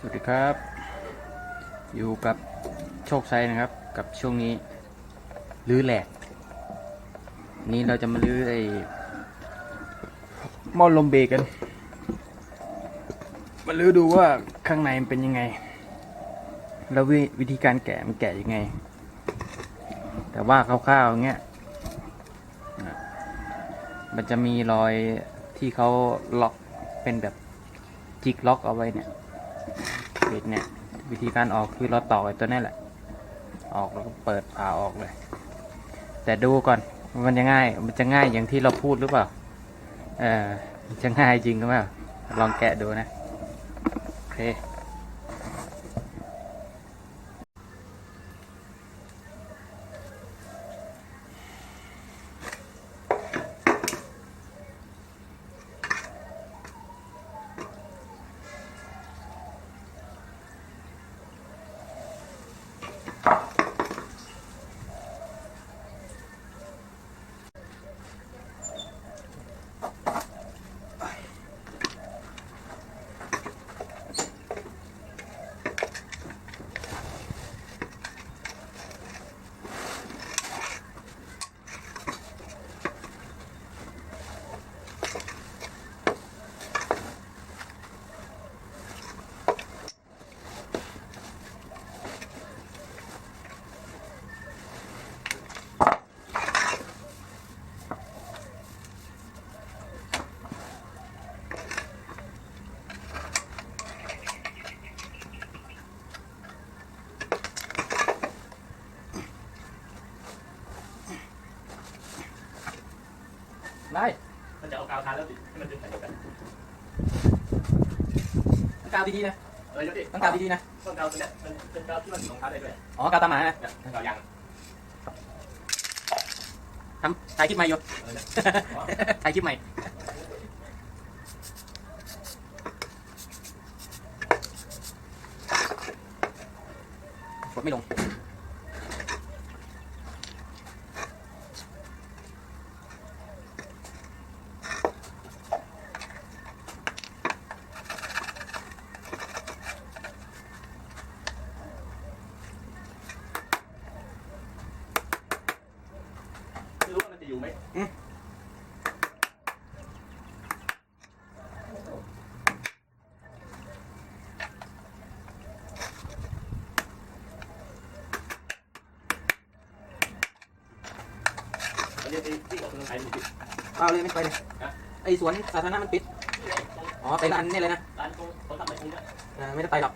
สวัสดีครับ อยู่กับโชคชัยนะครับ กับช่วงนี้รื้อแหลก นี้เราจะมาลื้อไอ้หม้อลมเบรกกัน มาลื้อดูว่าข้างในมันเป็นยังไง แล้ววิวธีการแกะมันแกะยังไง แต่ว่าคร่าวๆอย่างเงี้ยมันจะมีรอยที่เขาล็อกเป็นแบบจิกล็อกเอาไว้เนี่ย ปิดเนี่ย วิธีการออกคือเราต่อไอ้ตัวนี้แหละ ออกแล้วก็เปิดผ่าออกเลย แต่ดูก่อนมันจะง่าย มันจะง่ายอย่างที่เราพูดหรือเปล่า เออจะง่ายจริงหรือเปล่า ลองแกะดูนะ โอเค ได้มันจะเอากาวทาแล้วติดให้มันเป็นแผ่นเดียวกันกาวดีๆนะเออยกดิต้องกาวดีๆนะต้นกาวตัวเนี้ยมันเป็นกาวที่มันติดรองเท้าได้ด้วยอ๋อกาวตามหมานะเนี่ยกาวยางทำถ่ายคลิปใหม่อยู่เออเนี่ยถ่ายคลิปใหม่กดไม่ลง ไม่รู้ว่ามันจะอยู่ไหมอันนี้ที่ที่ออกกำลังกายมันติดเอาเลยไม่ไปเลยฮะไอสวนสาธารณะมันปิด อ๋อไปร้านนี่เลยนะร้านตรงเขาทำอะไรตรงเนี้ยเออไม่ได้ไปหรอก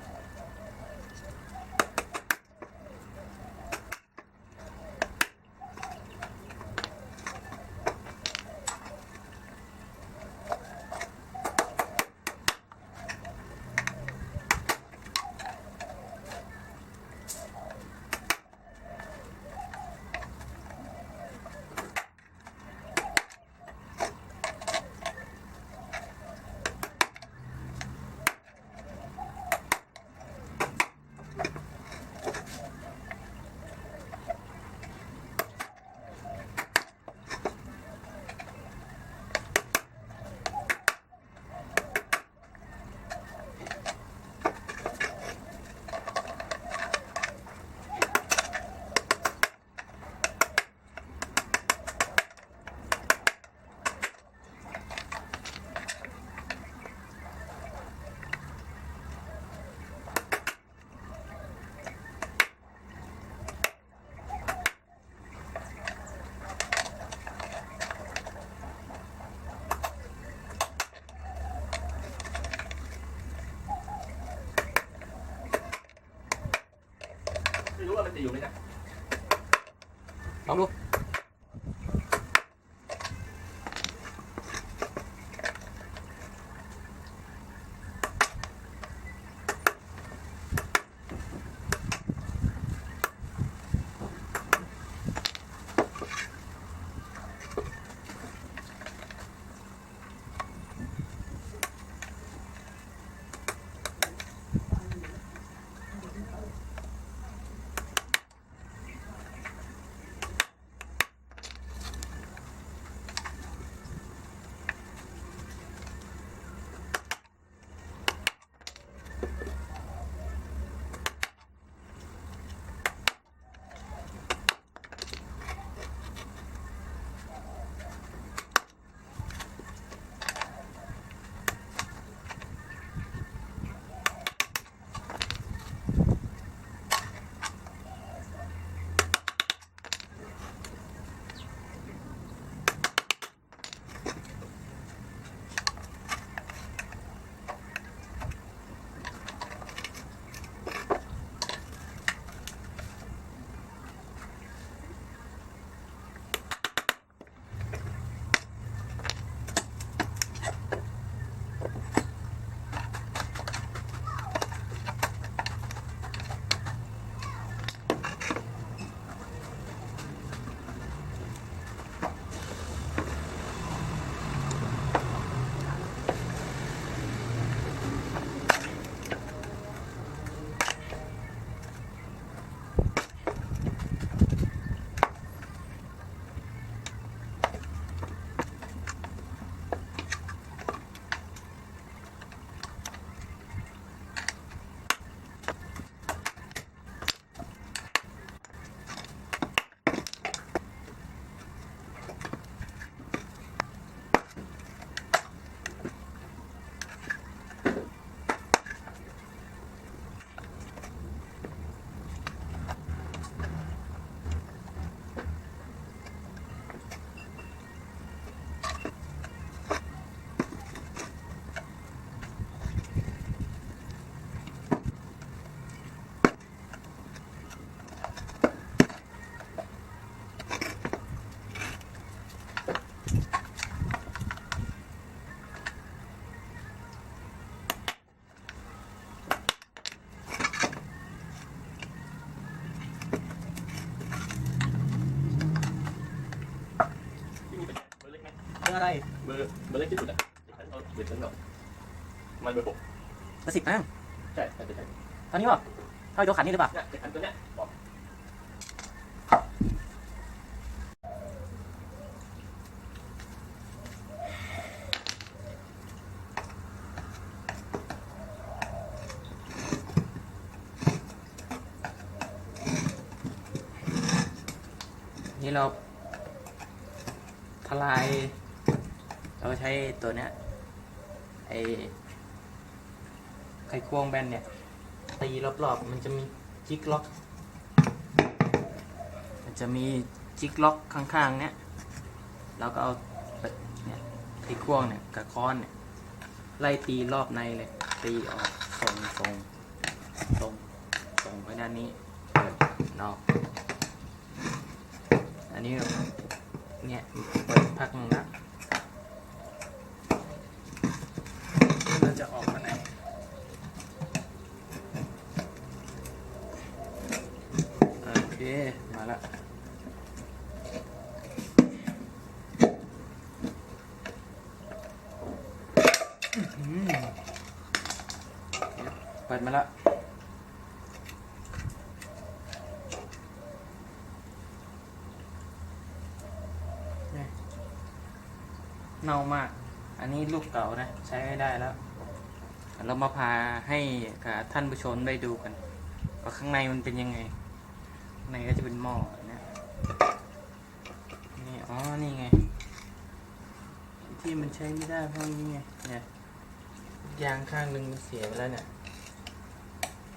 ไม่รู้ สิบมั้งใช่ใช่ใช่เท่านี้ป่ะเท่าตัวขันนี่หรือเปล่าเนี่ยขันตัวเนี้ยบอกนี่เราทลาย เราใช้ตัวเนี้ยไอ ไขควงแบนเนี่ย ตีรอบๆ มันจะมีจิกล็อก มันจะมีจิกล็อกข้างๆ เนี่ยเราก็เอาเนี่ยไขควงเนี่ยกับค้อนเนี่ยไล่ตีรอบในเลย ตีออกส่งส่งส่งส่งไปด้านนี้เปิดนอก อันนี้เนี่ยเปิดพักนึงละเราจะออกมาไหน โอเค มาละอื้อหือ เปิดมาและเน่ามาก อันนี้ลูกเก่านะ ใช้ไม่ได้แล้ว เรามาพาให้กับท่านผู้ชมได้ดูกันว่าข้างในมันเป็นยังไง ข้างในก็จะเป็นหม้อนะนี่ อ๋อ นี่ไง ที่มันใช้ไม่ได้เพราะนี้ไง เนี่ย ยางข้างหนึ่งมันเสียไปแล้วเนี่ย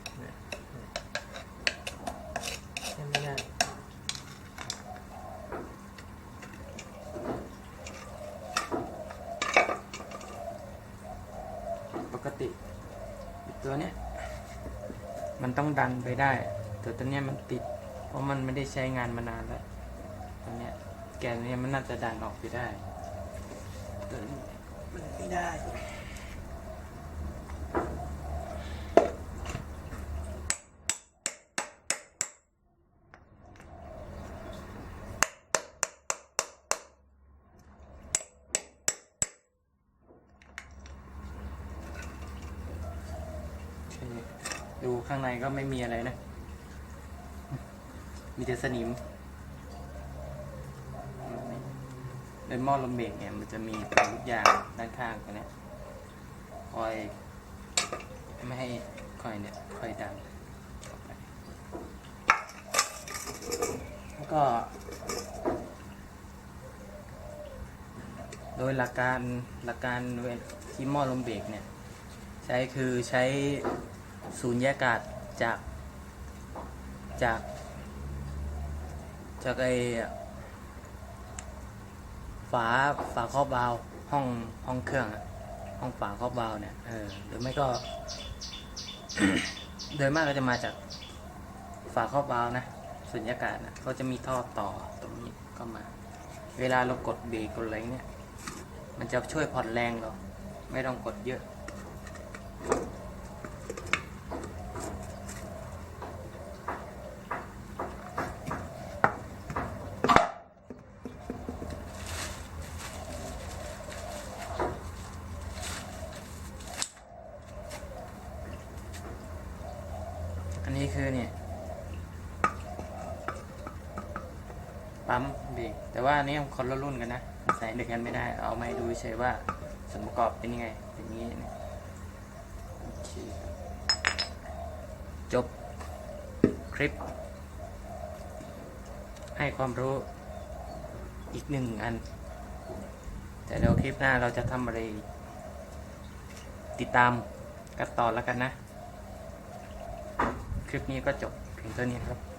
เขียเนี่ยใช้ไม่ได้ปกติตัวเนี้ยมันต้องดันไปได้แต่ตัวเนี้ยมันติด เพราะมันไม่ได้ใช้งานมานานแล้วตัวเนี้ยแกนเนี้ยมันน่าจะดันออกไปได้ตัวนี้มันไม่ได้ ดูข้างในก็ไม่มีอะไรนะ มีแต่สนิมในหม้อลมเบรกเนี่ยมันจะมีเป็นลูกยางด้านข้างตรงเนี้คอยไม่ให้คอยเนี่ยคอยดันออกไปแล้วก็ โดยหลักการหลักการเวลที่หม้อลมเบรกเนี่ย ใช้คือใช้ศูนยากาศจากจากจากไอฝาฝาครอบวาล์วห้องห้องเครื่องห้องฝาครอบวาล์วเนี่ยเออหรือไม่ก็ โดยมากก็จะมาจากฝาครอบวาล์วนะสุญญากาศนะเขาจะมีท่อต่อตรงนี้ก็มา เวลาเรากดเบรกกดอะไรเนี่ย มันจะช่วยผ่อนแรงเราไม่ต้องกดเยอะ อันนี้คือเนี่ยปั๊มเบรกแต่ว่าอันนี้มันคนละรุ่นกันนะใส่ด้วยกันไม่ได้ เอามาให้ดูเฉยว่าส่วนประกอบเป็นยังไงเป็นอย่างนี้นะโอเคจบ คลิป ให้ความรู้อีกหนึ่งอัน แต่เดี๋ยวคลิปหน้าเราจะทำอะไร ติดตามกันต่อแล้วกันนะ คลิปนี้ก็จบเพียงเท่านี้ครับ